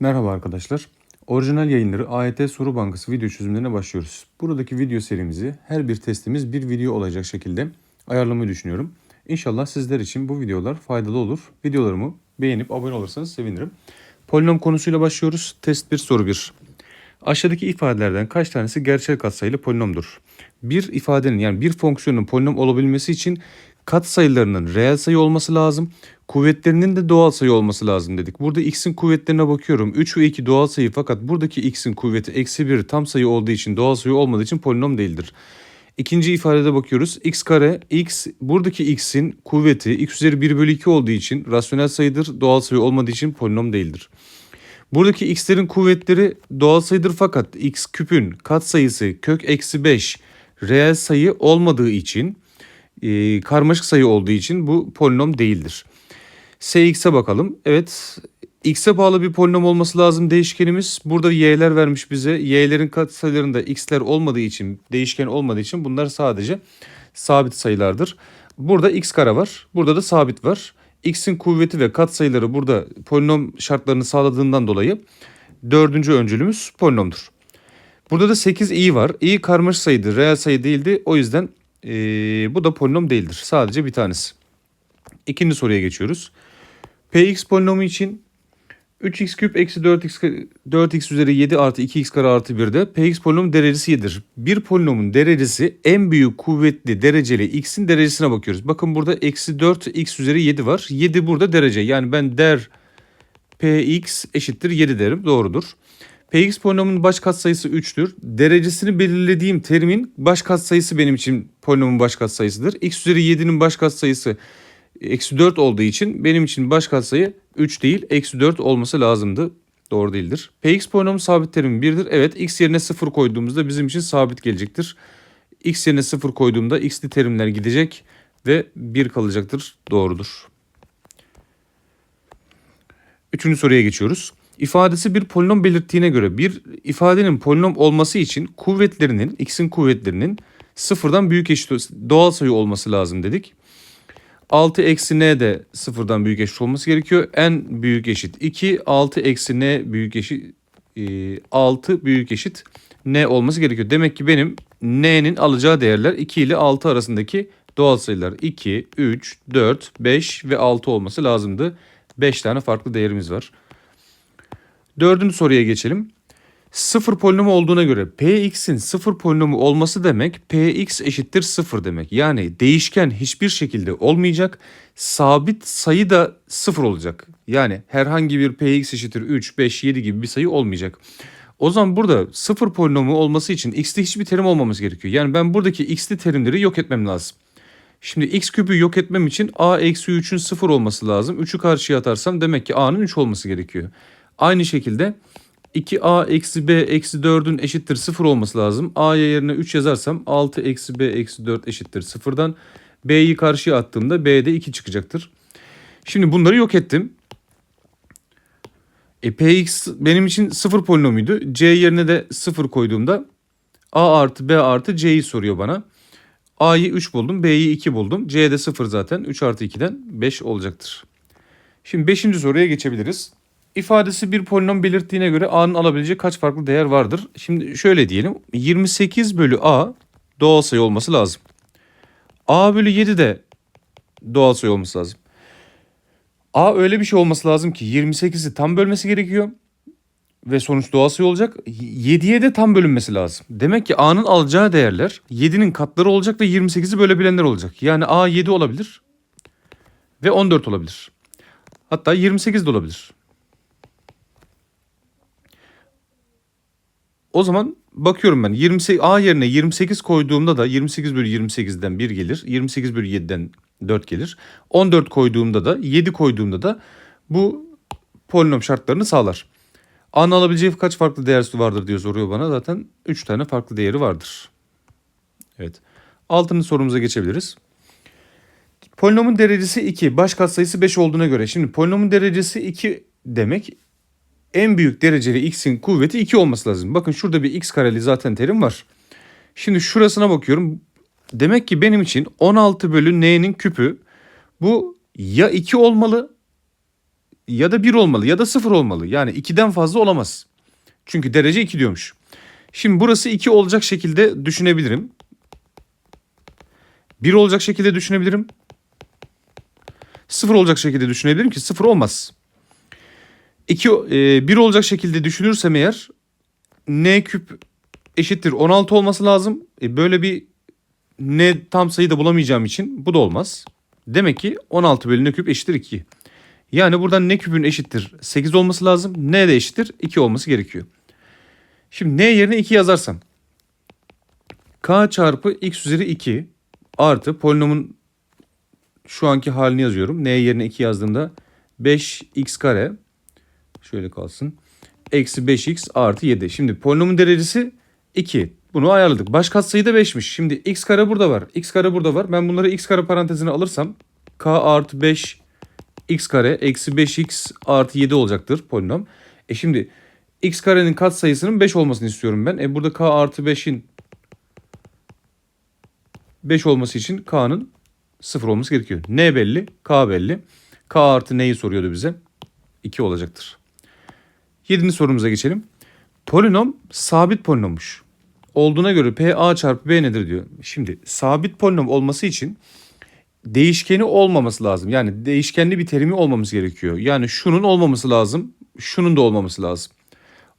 Merhaba arkadaşlar. Orijinal yayınları AYT Soru Bankası video çözümlerine başlıyoruz. Buradaki video serimizi her bir testimiz bir video olacak şekilde ayarlamayı düşünüyorum. İnşallah sizler için bu videolar faydalı olur. Videolarımı beğenip abone olursanız sevinirim. Polinom konusuyla başlıyoruz. Test 1 soru 1. Aşağıdaki ifadelerden kaç tanesi gerçel katsayılı polinomdur? Bir ifadenin yani bir fonksiyonun polinom olabilmesi için katsayılarının reel sayı olması lazım. Kuvvetlerinin de doğal sayı olması lazım dedik. Burada x'in kuvvetlerine bakıyorum. 3 ve 2 doğal sayı fakat buradaki x'in kuvveti eksi 1 tam sayı olduğu için doğal sayı olmadığı için polinom değildir. İkinci ifadede bakıyoruz. x kare x buradaki x'in kuvveti x üzeri 1 bölü 2 olduğu için rasyonel sayıdır. Doğal sayı olmadığı için polinom değildir. Buradaki x'lerin kuvvetleri doğal sayıdır fakat x küpün katsayısı kök eksi 5 reel sayı olmadığı için e, karmaşık sayı olduğu için bu polinom değildir. Sx'e bakalım. Evet x'e bağlı bir polinom olması lazım değişkenimiz. Burada y'ler vermiş bize. Y'lerin katsayılarında x'ler olmadığı için değişken olmadığı için bunlar sadece sabit sayılardır. Burada x kare var. Burada da sabit var. X'in kuvveti ve katsayıları burada polinom şartlarını sağladığından dolayı dördüncü öncülümüz polinomdur. Burada da 8 i var. i karmaşık sayıdır. Reel sayı değildi. O yüzden ee, bu da polinom değildir. Sadece bir tanesi. İkinci soruya geçiyoruz. Px polinomu için 3x küp eksi 4x, 4x üzeri 7 artı 2x kare artı 1'de px polinomun derecesi 7'dir. Bir polinomun derecesi en büyük kuvvetli dereceli x'in derecesine bakıyoruz. Bakın burada eksi 4 x üzeri 7 var. 7 burada derece. Yani ben der px eşittir 7 derim. Doğrudur. Px polinomunun baş katsayısı 3'tür. Derecesini belirlediğim terimin baş katsayısı benim için polinomun baş katsayısıdır. x üzeri 7'nin baş katsayısı eksi 4 olduğu için benim için baş katsayı 3 değil eksi 4 olması lazımdı. Doğru değildir. Px polinomun sabit terimi 1'dir. Evet x yerine 0 koyduğumuzda bizim için sabit gelecektir. x yerine 0 koyduğumda x'li terimler gidecek ve 1 kalacaktır. Doğrudur. Üçüncü soruya geçiyoruz. İfadesi bir polinom belirttiğine göre bir ifadenin polinom olması için kuvvetlerinin, x'in kuvvetlerinin sıfırdan büyük eşit doğal sayı olması lazım dedik. 6 eksi n de sıfırdan büyük eşit olması gerekiyor. n büyük eşit 2, 6 eksi n büyük eşit 6 büyük eşit n olması gerekiyor. Demek ki benim n'nin alacağı değerler 2 ile 6 arasındaki doğal sayılar 2, 3, 4, 5 ve 6 olması lazımdı. 5 tane farklı değerimiz var. Dördüncü soruya geçelim. Sıfır polinomu olduğuna göre px'in sıfır polinomu olması demek px eşittir sıfır demek. Yani değişken hiçbir şekilde olmayacak. Sabit sayı da sıfır olacak. Yani herhangi bir px eşittir 3, 5, 7 gibi bir sayı olmayacak. O zaman burada sıfır polinomu olması için x'te hiçbir terim olmaması gerekiyor. Yani ben buradaki x'li terimleri yok etmem lazım. Şimdi x küpü yok etmem için a eksi 3'ün sıfır olması lazım. 3'ü karşıya atarsam demek ki a'nın 3 olması gerekiyor. Aynı şekilde 2a eksi b eksi 4'ün eşittir 0 olması lazım. a'ya yerine 3 yazarsam 6 eksi b eksi 4 eşittir 0'dan. b'yi karşıya attığımda b'de 2 çıkacaktır. Şimdi bunları yok ettim. E, px benim için 0 polinomuydu. c yerine de 0 koyduğumda a artı b artı c'yi soruyor bana. a'yı 3 buldum b'yi 2 buldum. c'de 0 zaten 3 artı 2'den 5 olacaktır. Şimdi 5. soruya geçebiliriz ifadesi bir polinom belirttiğine göre a'nın alabileceği kaç farklı değer vardır? Şimdi şöyle diyelim 28 bölü a doğal sayı olması lazım. a bölü 7 de doğal sayı olması lazım. a öyle bir şey olması lazım ki 28'i tam bölmesi gerekiyor. Ve sonuç doğal sayı olacak. 7'ye de tam bölünmesi lazım. Demek ki a'nın alacağı değerler 7'nin katları olacak ve 28'i bölebilenler olacak. Yani a 7 olabilir ve 14 olabilir. Hatta 28 de olabilir. O zaman bakıyorum ben 28 A yerine 28 koyduğumda da 28 bölü 28'den 1 gelir. 28 bölü 7'den 4 gelir. 14 koyduğumda da 7 koyduğumda da bu polinom şartlarını sağlar. A'nın alabileceği kaç farklı değer vardır diye soruyor bana. Zaten 3 tane farklı değeri vardır. Evet. Altıncı sorumuza geçebiliriz. Polinomun derecesi 2, baş katsayısı 5 olduğuna göre. Şimdi polinomun derecesi 2 demek en büyük dereceli x'in kuvveti 2 olması lazım. Bakın şurada bir x kareli zaten terim var. Şimdi şurasına bakıyorum. Demek ki benim için 16 bölü n'nin küpü bu ya 2 olmalı ya da 1 olmalı ya da 0 olmalı. Yani 2'den fazla olamaz. Çünkü derece 2 diyormuş. Şimdi burası 2 olacak şekilde düşünebilirim. 1 olacak şekilde düşünebilirim. 0 olacak şekilde düşünebilirim ki 0 olmaz. 2 1 olacak şekilde düşünürsem eğer n küp eşittir 16 olması lazım. E, böyle bir n tam sayı da bulamayacağım için bu da olmaz. Demek ki 16 bölü n küp eşittir 2. Yani buradan n küpün eşittir 8 olması lazım. n de eşittir 2 olması gerekiyor. Şimdi n yerine 2 yazarsam k çarpı x üzeri 2 artı polinomun şu anki halini yazıyorum. n yerine 2 yazdığımda 5x kare şöyle kalsın. Eksi 5x artı 7. Şimdi polinomun derecesi 2. Bunu ayarladık. Baş katsayı da 5'miş. Şimdi x kare burada var. x kare burada var. Ben bunları x kare parantezine alırsam k artı 5 x kare eksi 5x artı 7 olacaktır polinom. E şimdi x karenin katsayısının 5 olmasını istiyorum ben. E burada k artı 5'in 5 olması için k'nın 0 olması gerekiyor. n belli, k belli. k artı neyi soruyordu bize? 2 olacaktır. Yedinci sorumuza geçelim. Polinom sabit polinommuş. Olduğuna göre p a çarpı b nedir diyor. Şimdi sabit polinom olması için değişkeni olmaması lazım. Yani değişkenli bir terimi olmamız gerekiyor. Yani şunun olmaması lazım, şunun da olmaması lazım.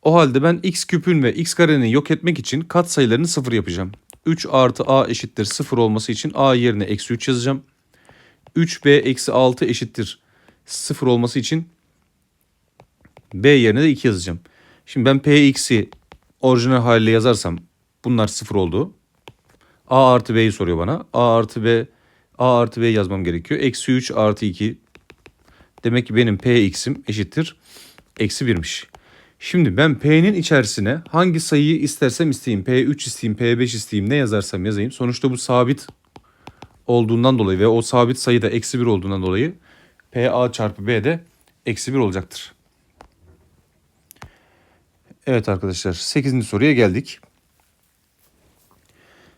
O halde ben x küpün ve x karenin yok etmek için kat sayılarını sıfır yapacağım. 3 artı a eşittir 0 olması için a yerine eksi 3 yazacağım. 3b eksi 6 eşittir 0 olması için b yerine de 2 yazacağım. Şimdi ben px'i orijinal haliyle yazarsam bunlar 0 oldu. a artı b'yi soruyor bana. a artı b a artı b yazmam gerekiyor. Eksi 3 artı 2 demek ki benim px'im eşittir eksi 1'miş. Şimdi ben P'nin içerisine hangi sayıyı istersem isteyeyim. P3 isteyeyim, P5 isteyeyim ne yazarsam yazayım. Sonuçta bu sabit olduğundan dolayı ve o sabit sayı da eksi 1 olduğundan dolayı PA çarpı B de eksi 1 olacaktır. Evet arkadaşlar 8. soruya geldik.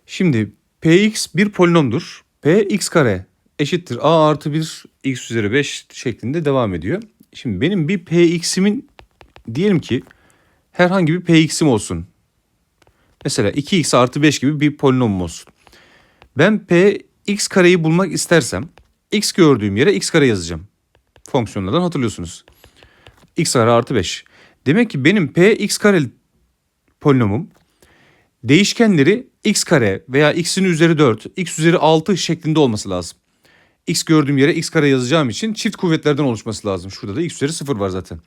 Şimdi Px bir polinomdur. Px kare eşittir a artı 1 x üzeri 5 şeklinde devam ediyor. Şimdi benim bir Px'imin diyelim ki herhangi bir px'im olsun. Mesela 2x artı 5 gibi bir polinomum olsun. Ben p x kareyi bulmak istersem x gördüğüm yere x kare yazacağım. Fonksiyonlardan hatırlıyorsunuz. x kare artı 5. Demek ki benim p x kare polinomum değişkenleri x kare veya x'in üzeri 4, x üzeri 6 şeklinde olması lazım. x gördüğüm yere x kare yazacağım için çift kuvvetlerden oluşması lazım. Şurada da x üzeri 0 var zaten.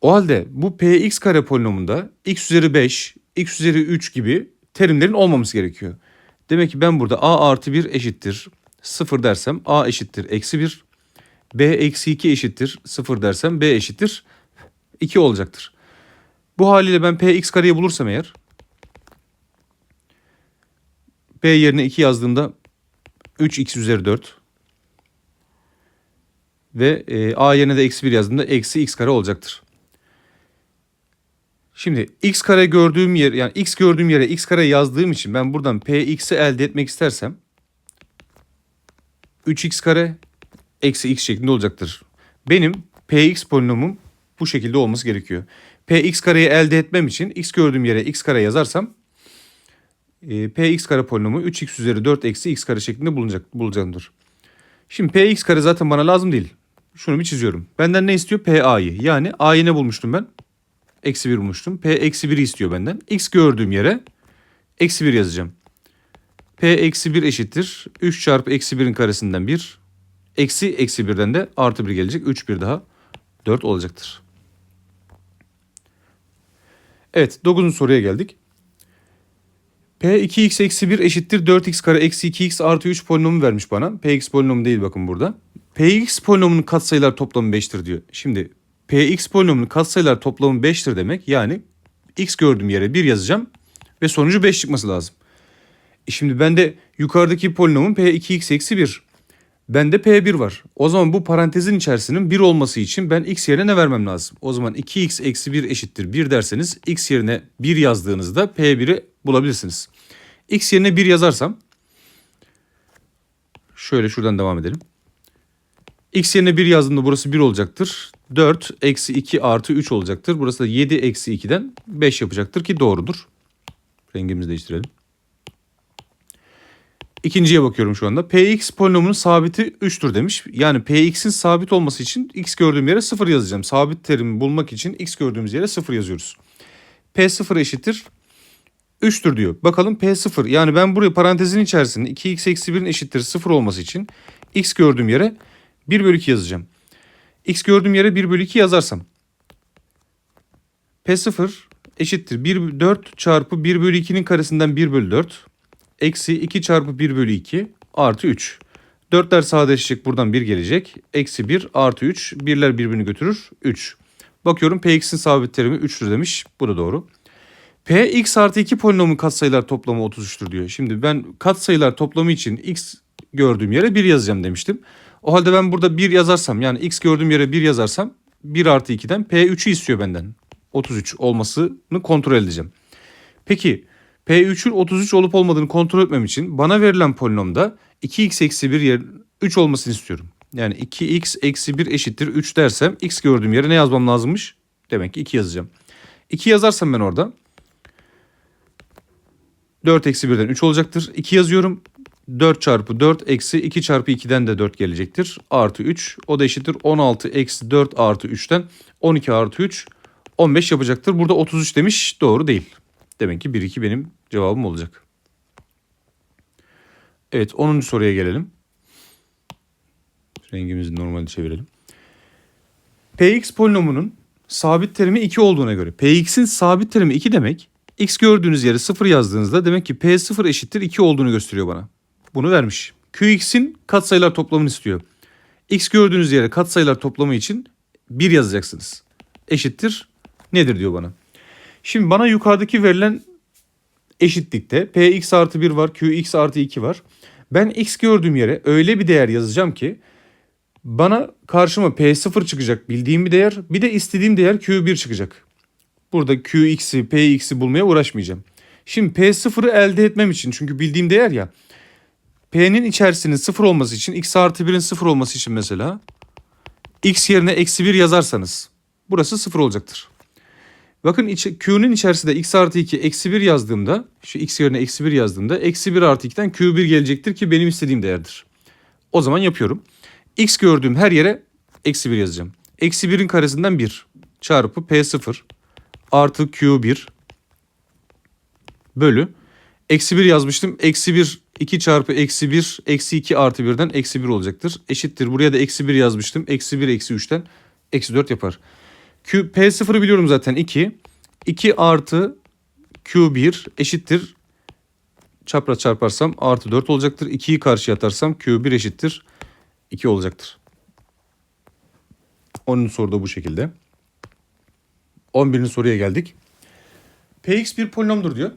O halde bu px kare polinomunda x üzeri 5, x üzeri 3 gibi terimlerin olmaması gerekiyor. Demek ki ben burada a artı 1 eşittir 0 dersem a eşittir eksi 1. b eksi 2 eşittir 0 dersem b eşittir 2 olacaktır. Bu haliyle ben px kareyi bulursam eğer b yerine 2 yazdığımda 3x üzeri 4 ve e, a yerine de eksi 1 yazdığımda eksi x kare olacaktır. Şimdi x kare gördüğüm yer yani x gördüğüm yere x kare yazdığım için ben buradan px'i elde etmek istersem 3x kare eksi x şeklinde olacaktır. Benim px polinomum bu şekilde olması gerekiyor. px kareyi elde etmem için x gördüğüm yere x kare yazarsam e, px kare polinomu 3x üzeri 4 eksi x kare şeklinde bulunacak, bulacaktır. Şimdi px kare zaten bana lazım değil. Şunu bir çiziyorum. Benden ne istiyor? pa'yı. Yani a'yı ne bulmuştum ben? Eksi 1 bulmuştum. P eksi 1'i istiyor benden. X gördüğüm yere eksi 1 yazacağım. P eksi 1 eşittir. 3 çarpı eksi 1'in karesinden 1. Eksi eksi 1'den de artı 1 gelecek. 3 bir daha 4 olacaktır. Evet 9. soruya geldik. P 2x eksi 1 eşittir 4x kare eksi 2x artı 3 polinomu vermiş bana. Px polinomu değil bakın burada. Px polinomunun katsayılar toplamı 5'tir diyor. Şimdi Px polinomunun katsayılar toplamı 5'tir demek. Yani x gördüğüm yere 1 yazacağım ve sonucu 5 çıkması lazım. E şimdi bende yukarıdaki polinomun p2x eksi 1. Bende p1 var. O zaman bu parantezin içerisinin 1 olması için ben x yerine ne vermem lazım? O zaman 2x eksi 1 eşittir 1 derseniz x yerine 1 yazdığınızda p1'i bulabilirsiniz. x yerine 1 yazarsam şöyle şuradan devam edelim. X yerine 1 yazdığımda burası 1 olacaktır. 4 eksi 2 artı 3 olacaktır. Burası da 7 eksi 2'den 5 yapacaktır ki doğrudur. Rengimizi değiştirelim. İkinciye bakıyorum şu anda. Px polinomunun sabiti 3'tür demiş. Yani Px'in sabit olması için x gördüğüm yere 0 yazacağım. Sabit terimi bulmak için x gördüğümüz yere 0 yazıyoruz. P0 eşittir 3'tür diyor. Bakalım P0 yani ben buraya parantezin içerisinde 2x eksi 1'in eşittir 0 olması için x gördüğüm yere 1 bölü 2 yazacağım. x gördüğüm yere 1 bölü 2 yazarsam P0 eşittir 1, 4 çarpı 1 bölü 2'nin karesinden 1 bölü 4 eksi 2 çarpı 1 bölü 2 artı 3. 4'ler sadeleşecek buradan 1 gelecek. Eksi 1 artı 3. Birler birbirini götürür. 3. Bakıyorum Px'in sabit terimi 3'tür demiş. Bu da doğru. Px artı 2 polinomun katsayılar toplamı 33'tür diyor. Şimdi ben katsayılar toplamı için x gördüğüm yere 1 yazacağım demiştim. O halde ben burada 1 yazarsam yani x gördüğüm yere 1 yazarsam 1 artı 2'den P3'ü istiyor benden. 33 olmasını kontrol edeceğim. Peki P3'ün 33 olup olmadığını kontrol etmem için bana verilen polinomda 2x eksi 1 yer 3 olmasını istiyorum. Yani 2x eksi 1 eşittir 3 dersem x gördüğüm yere ne yazmam lazımmış? Demek ki 2 yazacağım. 2 yazarsam ben orada 4 eksi 1'den 3 olacaktır. 2 yazıyorum. 4 çarpı 4 eksi 2 çarpı 2'den de 4 gelecektir. Artı 3 o da eşittir 16 eksi 4 artı 3'ten 12 artı 3 15 yapacaktır. Burada 33 demiş doğru değil. Demek ki 1-2 benim cevabım olacak. Evet 10. soruya gelelim. Rengimizi normali çevirelim. Px polinomunun sabit terimi 2 olduğuna göre Px'in sabit terimi 2 demek x gördüğünüz yere 0 yazdığınızda demek ki P0 eşittir 2 olduğunu gösteriyor bana. Bunu vermiş. Qx'in katsayılar toplamını istiyor. X gördüğünüz yere katsayılar toplamı için 1 yazacaksınız. Eşittir nedir diyor bana. Şimdi bana yukarıdaki verilen eşitlikte px artı 1 var, qx artı 2 var. Ben x gördüğüm yere öyle bir değer yazacağım ki bana karşıma p0 çıkacak bildiğim bir değer bir de istediğim değer q1 çıkacak. Burada qx'i px'i bulmaya uğraşmayacağım. Şimdi p0'ı elde etmem için çünkü bildiğim değer ya p'nin içerisinin 0 olması için x artı 1'in 0 olması için mesela x yerine eksi 1 yazarsanız burası 0 olacaktır. Bakın iç, Q'nun içerisinde x artı 2 eksi 1 yazdığımda şu x yerine eksi 1 yazdığımda eksi 1 artı 2'den Q1 gelecektir ki benim istediğim değerdir. O zaman yapıyorum. X gördüğüm her yere eksi 1 yazacağım. Eksi 1'in karesinden 1 çarpı P0 artı Q1 bölü. Eksi 1 yazmıştım. Eksi 1 2 çarpı eksi 1 eksi 2 artı 1'den eksi 1 olacaktır. Eşittir. Buraya da eksi 1 yazmıştım. Eksi 1 eksi 3'ten eksi 4 yapar. Q, P0'ı biliyorum zaten 2. 2 artı Q1 eşittir. Çapraz çarparsam artı 4 olacaktır. 2'yi karşıya atarsam Q1 eşittir. 2 olacaktır. 10. soruda bu şekilde. 11. soruya geldik. Px bir polinomdur diyor.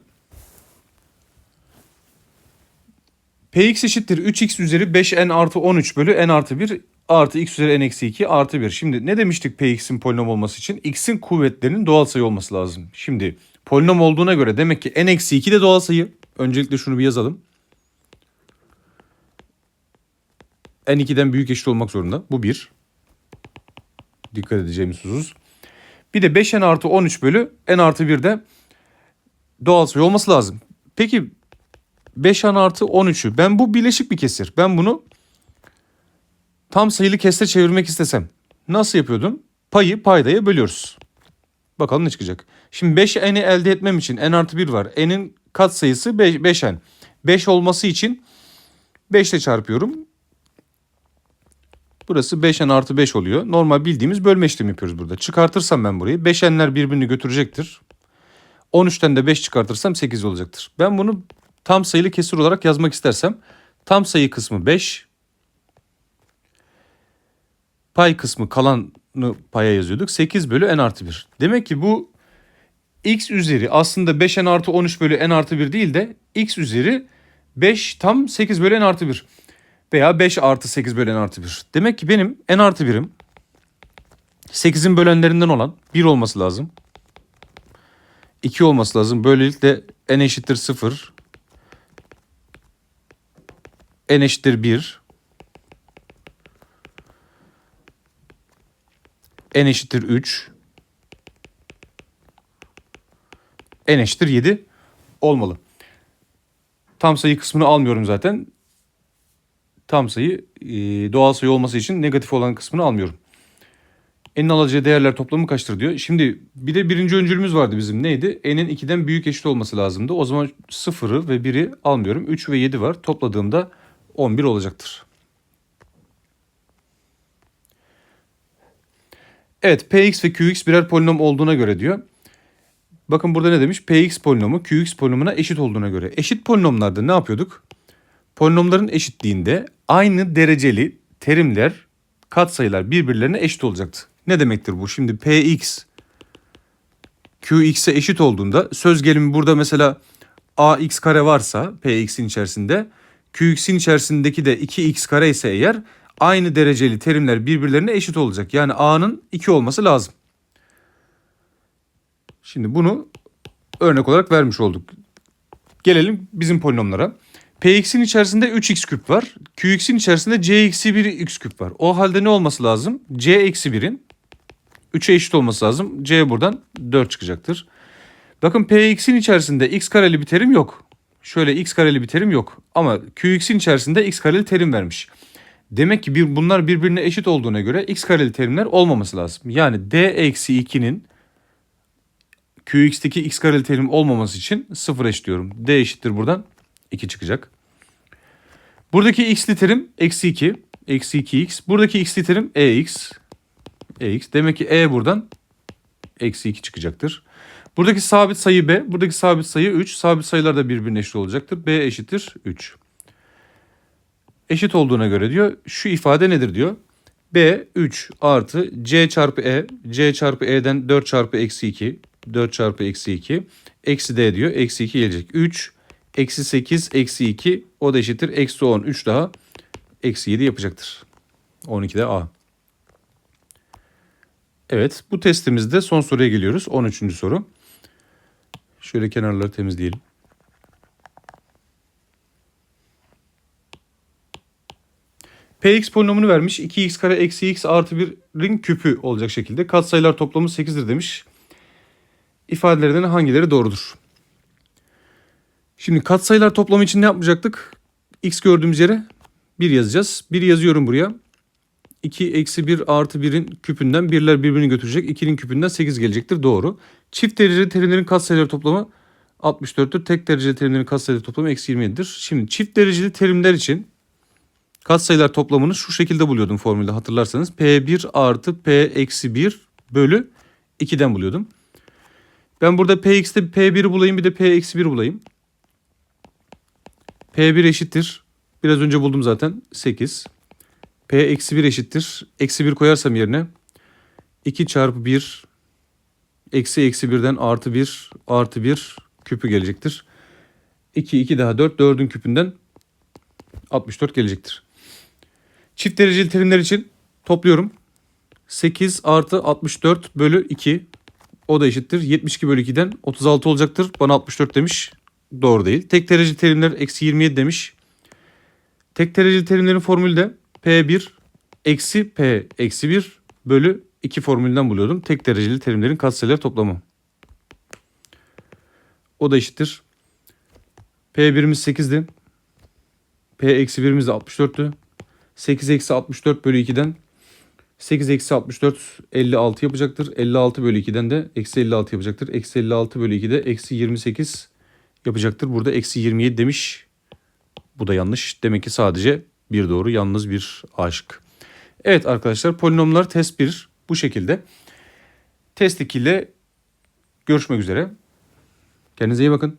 Px eşittir 3x üzeri 5n artı 13 bölü n artı 1 artı x üzeri n eksi 2 artı 1. Şimdi ne demiştik px'in polinom olması için? x'in kuvvetlerinin doğal sayı olması lazım. Şimdi polinom olduğuna göre demek ki n eksi 2 de doğal sayı. Öncelikle şunu bir yazalım. n2'den büyük eşit olmak zorunda. Bu 1. Dikkat edeceğimiz husus. Bir de 5n artı 13 bölü n artı 1 de doğal sayı olması lazım. Peki 5n artı 13'ü ben bu bileşik bir kesir. Ben bunu tam sayılı kesre çevirmek istesem nasıl yapıyordum? Payı paydaya bölüyoruz. Bakalım ne çıkacak. Şimdi 5n'i elde etmem için n artı 1 var. n'in kat sayısı 5n. 5 olması için 5 ile çarpıyorum. Burası 5n artı 5 oluyor. Normal bildiğimiz bölme işlemi yapıyoruz burada. Çıkartırsam ben burayı 5n'ler birbirini götürecektir. 13'ten de 5 çıkartırsam 8 olacaktır. Ben bunu tam sayılı kesir olarak yazmak istersem tam sayı kısmı 5. Pay kısmı kalanı paya yazıyorduk. 8 bölü n artı 1. Demek ki bu x üzeri aslında 5n artı 13 bölü n artı 1 değil de x üzeri 5 tam 8 bölü n artı 1. Veya 5 artı 8 bölü n artı 1. Demek ki benim n artı 1'im 8'in bölenlerinden olan 1 olması lazım. 2 olması lazım. Böylelikle n eşittir 0. n eşittir 1. n eşittir 3. n eşittir 7 olmalı. Tam sayı kısmını almıyorum zaten. Tam sayı e, doğal sayı olması için negatif olan kısmını almıyorum. N'in alacağı değerler toplamı kaçtır diyor. Şimdi bir de birinci öncülümüz vardı bizim neydi? N'in 2'den büyük eşit olması lazımdı. O zaman 0'ı ve 1'i almıyorum. 3 ve 7 var. Topladığımda 11 olacaktır. Evet Px ve Qx birer polinom olduğuna göre diyor. Bakın burada ne demiş? Px polinomu Qx polinomuna eşit olduğuna göre. Eşit polinomlarda ne yapıyorduk? Polinomların eşitliğinde aynı dereceli terimler, katsayılar birbirlerine eşit olacaktı. Ne demektir bu? Şimdi Px Qx'e eşit olduğunda söz gelimi burada mesela ax kare varsa Px'in içerisinde Qx'in içerisindeki de 2x kare ise eğer aynı dereceli terimler birbirlerine eşit olacak. Yani a'nın 2 olması lazım. Şimdi bunu örnek olarak vermiş olduk. Gelelim bizim polinomlara. Px'in içerisinde 3x küp var. Qx'in içerisinde c eksi 1 x küp var. O halde ne olması lazım? c eksi 1'in 3'e eşit olması lazım. c buradan 4 çıkacaktır. Bakın Px'in içerisinde x kareli bir terim yok. Şöyle x kareli bir terim yok. Ama Qx'in içerisinde x kareli terim vermiş. Demek ki bir, bunlar birbirine eşit olduğuna göre x kareli terimler olmaması lazım. Yani d eksi 2'nin Qx'teki x kareli terim olmaması için 0 eşitliyorum. D eşittir buradan 2 çıkacak. Buradaki x'li terim eksi 2. Eksi 2x. Buradaki x'li terim ex. ex. Demek ki e buradan eksi 2 çıkacaktır. Buradaki sabit sayı b. Buradaki sabit sayı 3. Sabit sayılar da birbirine eşit olacaktır. b eşittir 3. Eşit olduğuna göre diyor şu ifade nedir diyor. b 3 artı c çarpı e. c çarpı e'den 4 çarpı eksi 2. 4 çarpı eksi 2. Eksi d diyor. Eksi 2 gelecek. 3 eksi 8 eksi 2 o da eşittir. Eksi 10 3 daha eksi 7 yapacaktır. 12'de a. Evet bu testimizde son soruya geliyoruz. 13. soru. Şöyle kenarları temizleyelim. Px polinomunu vermiş. 2x kare eksi x artı 1'in küpü olacak şekilde. Katsayılar toplamı 8'dir demiş. İfadelerden hangileri doğrudur? Şimdi katsayılar toplamı için ne yapmayacaktık? X gördüğümüz yere 1 yazacağız. 1 yazıyorum buraya. 2 eksi 1 artı 1'in küpünden birler birbirini götürecek. 2'nin küpünden 8 gelecektir. Doğru. Çift dereceli terimlerin katsayıları toplamı 64'tür. Tek dereceli terimlerin katsayıları toplamı eksi 27'dir. Şimdi çift dereceli terimler için katsayılar toplamını şu şekilde buluyordum formülde hatırlarsanız. P1 artı P eksi 1 bölü 2'den buluyordum. Ben burada Px'te P1'i bulayım bir de P eksi 1 bulayım. P1 eşittir. Biraz önce buldum zaten 8. P eksi 1 eşittir. Eksi 1 koyarsam yerine 2 çarpı 1 eksi eksi 1'den artı 1 artı 1 küpü gelecektir. 2 2 daha 4 4'ün küpünden 64 gelecektir. Çift dereceli terimler için topluyorum. 8 artı 64 bölü 2 o da eşittir. 72 bölü 2'den 36 olacaktır. Bana 64 demiş. Doğru değil. Tek dereceli terimler eksi 27 demiş. Tek dereceli terimlerin formülü de P1 eksi P eksi 1 bölü 2 formülünden buluyordum. Tek dereceli terimlerin katsayıları toplamı. O da eşittir. P1'imiz 8'di. P eksi 1'imiz de 64'tü. 8 eksi 64 bölü 2'den 8 eksi 64 56 yapacaktır. 56 bölü 2'den de eksi 56 yapacaktır. Eksi 56 bölü 2'de eksi 28 yapacaktır. Burada eksi 27 demiş. Bu da yanlış. Demek ki sadece bir doğru yalnız bir aşık. Evet arkadaşlar polinomlar test 1 bu şekilde. Test 2 ile görüşmek üzere. Kendinize iyi bakın.